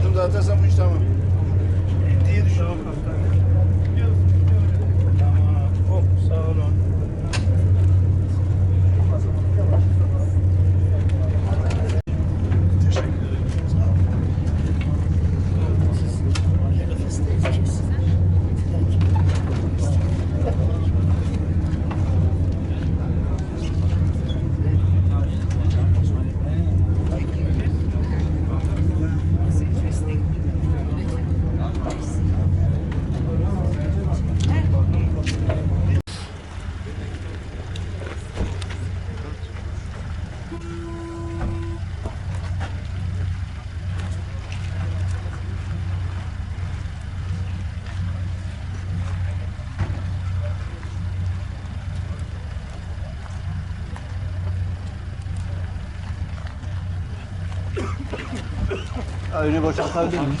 adım daha atarsan bu iş tamam. Önü boşaltabilir miyiz?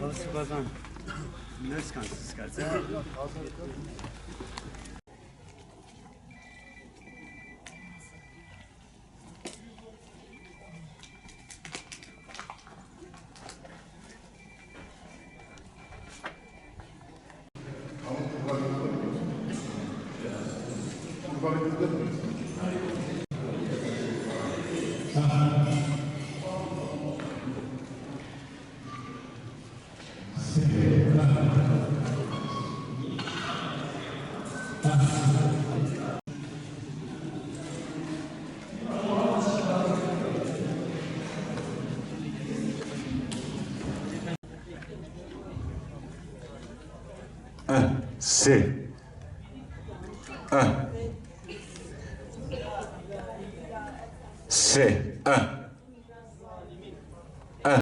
Rozpoznam. Dneska zgadza. Un, C. Un. C. Un. Un.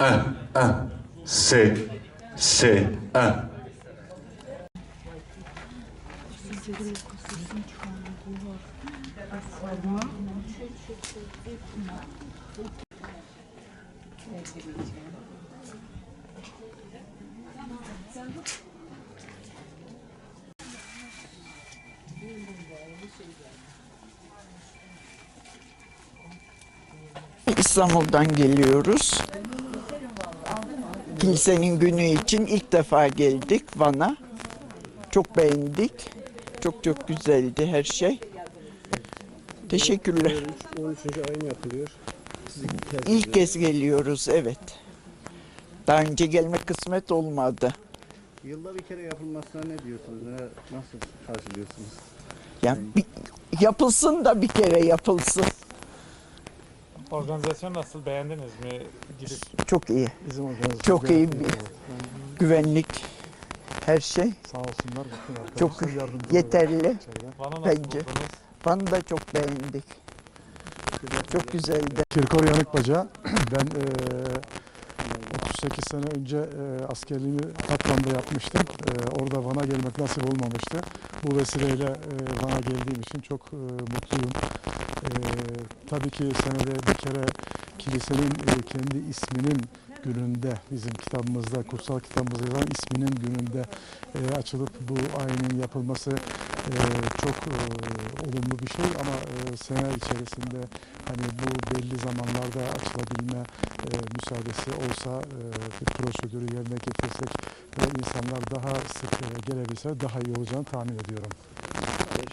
Un. Un. C. C. Un. İstanbul'dan geliyoruz. Kilisenin günü için ilk defa geldik Van'a. Çok beğendik. Çok çok güzeldi her şey. Teşekkürler. 13. ayın yapılıyor. Siz ilk kez İlk kez geliyoruz evet. Daha önce gelmek kısmet olmadı. Yılda bir kere yapılmasına ne diyorsunuz? Ne, nasıl karşılıyorsunuz? Yani bir- yapılsın da bir kere yapılsın. Organizasyon nasıl beğendiniz mi? Gidip Çok iyi. Bizim Çok iyi bir-. Güvenlik her şey Sağ olsunlar arkadaşlar çok yeterli. Bence. Van'ı da çok beğendik. Çok güzeldi. Kirkor Yanıkbaca. Ben eee 38 sene önce eee, askerliğimi Tatvan'da yapmıştım. Eee, orada Van'a gelmek nasip olmamıştı. Bu vesileyle eee, Van'a geldiğim için çok eee, mutluyum. Eee, tabii ki senede bir kere kilisenin eee, kendi isminin gününde bizim kitabımızda, kutsal kitabımızda yazan isminin gününde eee, açılıp bu ayinin yapılması eee, çok eee, olumlu bir şey ama eee, sene içerisinde hani bu belli zamanlarda açılabilme e, müsaadesi olsa e, prosedürü yerine getirsek ve insanlar daha sık e, gelebilse daha iyi olacağını tahmin ediyorum.